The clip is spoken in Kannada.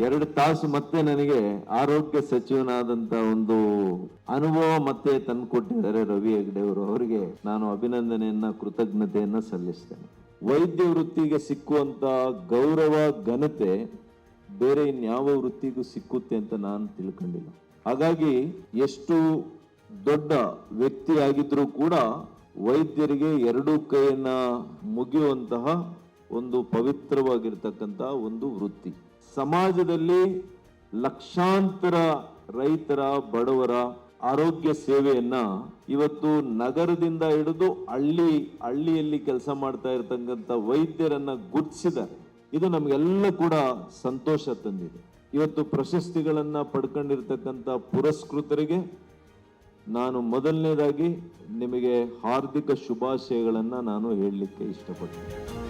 ಎರಡು ತಾಸು ಮತ್ತೆ ನನಗೆ ಆರೋಗ್ಯ ಸಚಿವನಾದಂತ ಒಂದು ಅನುಭವ ಮತ್ತೆ ತಂದುಕೊಟ್ಟಿದ್ದಾರೆ ರವಿ ಹೆಗ್ಡೆ ಅವರು. ಅವರಿಗೆ ನಾನು ಅಭಿನಂದನೆಯನ್ನ, ಕೃತಜ್ಞತೆಯನ್ನ ಸಲ್ಲಿಸ್ತೇನೆ. ವೈದ್ಯ ವೃತ್ತಿಗೆ ಸಿಕ್ಕುವಂತ ಗೌರವ, ಘನತೆ ಬೇರೆ ಇನ್ಯಾವ ವೃತ್ತಿಗೂ ಸಿಕ್ಕುತ್ತೆ ಅಂತ ನಾನು ತಿಳ್ಕೊಂಡಿಲ್ಲ. ಹಾಗಾಗಿ ಎಷ್ಟು ದೊಡ್ಡ ವ್ಯಕ್ತಿ ಆಗಿದ್ರೂ ಕೂಡ ವೈದ್ಯರಿಗೆ ಎರಡೂ ಕೈಯನ್ನ ಮುಗಿಯುವಂತಹ ಒಂದು ಪವಿತ್ರವಾಗಿರ್ತಕ್ಕಂಥ ಒಂದು ವೃತ್ತಿ. ಸಮಾಜದಲ್ಲಿ ಲಕ್ಷಾಂತರ ರೈತರ, ಬಡವರ ಆರೋಗ್ಯ ಸೇವೆಯನ್ನ ಇವತ್ತು ನಗರದಿಂದ ಹಿಡಿದು ಹಳ್ಳಿ, ಹಳ್ಳಿಯಲ್ಲಿ ಕೆಲಸ ಮಾಡ್ತಾ ಇರತಕ್ಕಂಥ ವೈದ್ಯರನ್ನ ಗುರುತಿಸಿದ್ದಾರೆ. ಇದು ನಮಗೆಲ್ಲ ಕೂಡ ಸಂತೋಷ ತಂದಿದೆ. ಇವತ್ತು ಪ್ರಶಸ್ತಿಗಳನ್ನ ಪಡ್ಕೊಂಡಿರ್ತಕ್ಕಂಥ ಪುರಸ್ಕೃತರಿಗೆ ನಾನು ಮೊದಲನೇದಾಗಿ ನಿಮಗೆ ಹಾರ್ದಿಕ ಶುಭಾಶಯಗಳನ್ನು ನಾನು ಹೇಳಲಿಕ್ಕೆ ಇಷ್ಟಪಡ್ತೀನಿ.